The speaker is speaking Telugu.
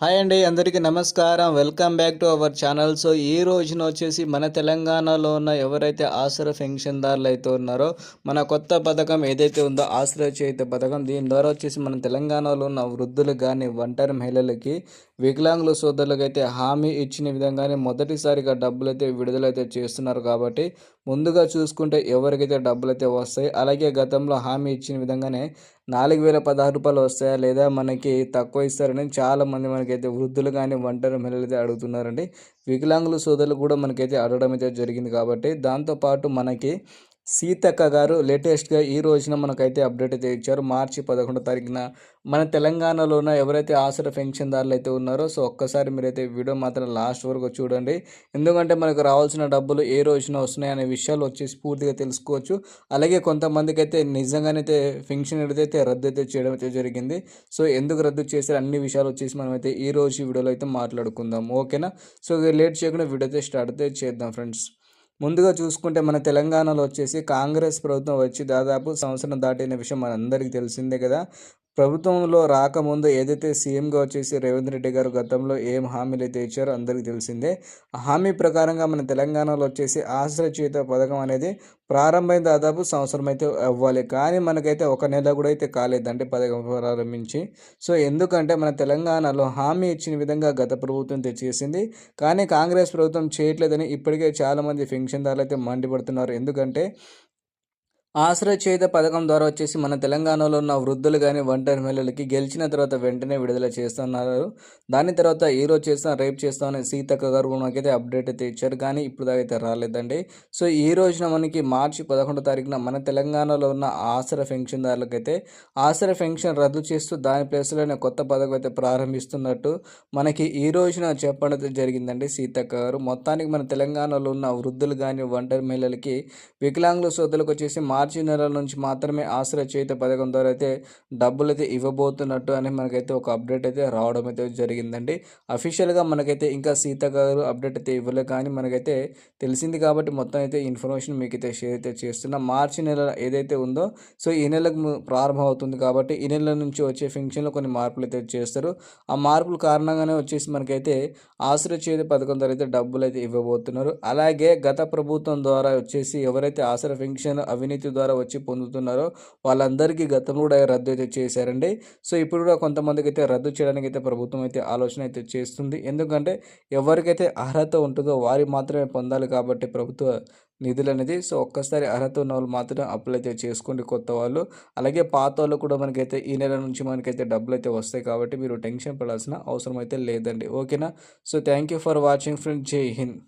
హాయ్ అండి అందరికీ నమస్కారం. Welcome back to our channel. So ఈ రోజున వచ్చేసి మన తెలంగాణలో ఉన్న ఎవరైతే ఆసరా పెన్షన్దారులు అయితే ఉన్నారో మన కొత్త పథకం ఏదైతే ఉందో ఆసరా చేత పథకం దీని ద్వారా వచ్చేసి మన తెలంగాణలో ఉన్న వృద్ధులకు కానీ ఒంటరి మహిళలకి వికలాంగుల సోదరులకు అయితే హామీ ఇచ్చిన విధంగానే మొదటిసారిగా డబ్బులు అయితే విడుదలైతే చేస్తున్నారు కాబట్టి ముందుగా చూసుకుంటే ఎవరికైతే డబ్బులు అయితే వస్తాయి అలాగే గతంలో హామీ ఇచ్చిన విధంగానే నాలుగు వేల పదహారు రూపాయలు వస్తాయా లేదా మనకి తక్కువ ఇస్తారని చాలామంది మనకైతే వృద్ధులు కానీ ఒంటరి మహిళలు అయితే అడుగుతున్నారండి. వికలాంగుల సోదరులు కూడా మనకైతే అడగడం అయితే జరిగింది కాబట్టి దాంతోపాటు మనకి సీతక్క గారు లేటెస్ట్గా ఈ రోజున మనకైతే అప్డేట్ అయితే ఇచ్చారు. మార్చి పదకొండో తారీఖున మన తెలంగాణలో ఉన్న ఎవరైతే పెన్షన్ పెన్షన్దారులు అయితే ఉన్నారో సో ఒక్కసారి మీరైతే వీడియో మాత్రం లాస్ట్ వరకు చూడండి. ఎందుకంటే మనకు రావాల్సిన డబ్బులు ఏ రోజున వస్తున్నాయి అనే విషయాలు వచ్చేసి పూర్తిగా తెలుసుకోవచ్చు. అలాగే కొంతమందికి అయితే నిజంగానైతే పెన్షన్ అయితే రద్దు అయితే చేయడం అయితే జరిగింది. సో ఎందుకు రద్దు చేశారు అన్ని విషయాలు వచ్చేసి మనమైతే ఈ రోజు వీడియోలో అయితే మాట్లాడుకుందాం. ఓకేనా? సో లేట్ చేయకుండా వీడియో అయితే స్టార్ట్ అయితే చేద్దాం ఫ్రెండ్స్. ముందుగా చూసుకుంటే మన తెలంగాణలో వచ్చేసి కాంగ్రెస్ ప్రభుత్వం వచ్చి దాదాపు సంవత్సరం దాటిన విషయం మనందరికీ తెలిసిందే కదా. ప్రభుత్వంలో రాకముందు ఏదైతే సీఎంగా వచ్చేసి రేవంత్ రెడ్డి గారు గతంలో ఏం హామీలు అయితే ఇచ్చారో అందరికీ తెలిసిందే. హామీ ప్రకారంగా మన తెలంగాణలో వచ్చేసి ఆశ్రయచేత పథకం అనేది ప్రారంభమైన దాదాపు సంవత్సరం అయితే అవ్వాలి. కానీ మనకైతే ఒక నెల కూడా అయితే కాలేదంటే పథకం ప్రారంభించి. సో ఎందుకంటే మన తెలంగాణలో హామీ ఇచ్చిన విధంగా గత ప్రభుత్వం తెచ్చేసింది. కానీ కాంగ్రెస్ ప్రభుత్వం చేయట్లేదని ఇప్పటికే చాలామంది పెన్షన్దారులు అయితే మండిపడుతున్నారు. ఎందుకంటే ఆశ్రయ చేత పథకం ద్వారా వచ్చేసి మన తెలంగాణలో ఉన్న వృద్ధులు కానీ ఒంటరి మహిళలకి గెలిచిన తర్వాత వెంటనే విడుదల చేస్తున్నారు. దాని తర్వాత ఈ రోజు చేస్తాం రేపు చేస్తామని సీతక్క గారు మనకైతే అప్డేట్ అయితే ఇచ్చారు. కానీ ఇప్పుడు అయితే రాలేదండి. సో ఈ రోజున మనకి మార్చి పదకొండో తారీఖున మన తెలంగాణలో ఉన్న ఆసర పెన్షన్దారులకైతే ఆసర పెన్షన్ రద్దు చేస్తూ దాని ప్లేస్లోనే కొత్త పథకం అయితే ప్రారంభిస్తున్నట్టు మనకి ఈ రోజున చెప్పడం జరిగిందండి సీతక్క గారు. మొత్తానికి మన తెలంగాణలో ఉన్న వృద్ధులు కానీ ఒంటరి మహిళలకి వికలాంగుల సోదరులకు వచ్చేసి మార్చి నెలల నెల నుంచి మాత్రమే ఆశ్రయ చేత పథకం ద్వారా అయితే డబ్బులు అయితే ఇవ్వబోతున్నట్టు అని మనకైతే ఒక అప్డేట్ అయితే రావడం అయితే జరిగిందండి. అఫీషియల్గా మనకైతే ఇంకా సీత గారు అప్డేట్ అయితే ఇవ్వలే కానీ మనకైతే తెలిసింది కాబట్టి మొత్తం అయితే ఇన్ఫర్మేషన్ మీకు అయితే షేర్ అయితే చేస్తున్నా. మార్చి నెల ఏదైతే ఉందో సో ఈ నెలకు ప్రారంభం అవుతుంది కాబట్టి ఈ నెల నుంచి వచ్చే ఫంక్షన్లో కొన్ని మార్పులు అయితే చేస్తారు. ఆ మార్పుల కారణంగానే వచ్చేసి మనకైతే ఆశ్రయ చేత పథకం ద్వారా అయితే డబ్బులు అయితే ఇవ్వబోతున్నారు. అలాగే గత ప్రభుత్వం ద్వారా వచ్చేసి ఎవరైతే ఆశ్రయ ఫంక్షన్ అవినీతి ద్వారా వచ్చి పొందుతున్నారో వాళ్ళందరికీ గతంలో కూడా రద్దు అయితే చేశారండి. సో ఇప్పుడు కూడా కొంతమందికి అయితే రద్దు చేయడానికి అయితే ప్రభుత్వం అయితే ఆలోచన అయితే చేస్తుంది. ఎందుకంటే ఎవరికైతే అర్హత ఉంటుందో వారి మాత్రమే పొందాలి కాబట్టి ప్రభుత్వ నిధులు అనేది. సో ఒక్కసారి అర్హత ఉన్న వాళ్ళు మాత్రం అప్లై అయితే చేసుకోండి కొత్త వాళ్ళు. అలాగే పాత వాళ్ళు కూడా మనకైతే ఈ నెల నుంచి మనకైతే డబ్బులు అయితే వస్తాయి కాబట్టి మీరు టెన్షన్ పడాల్సిన అవసరం అయితే లేదండి. ఓకేనా? So thank you for watching friend Jai Hind.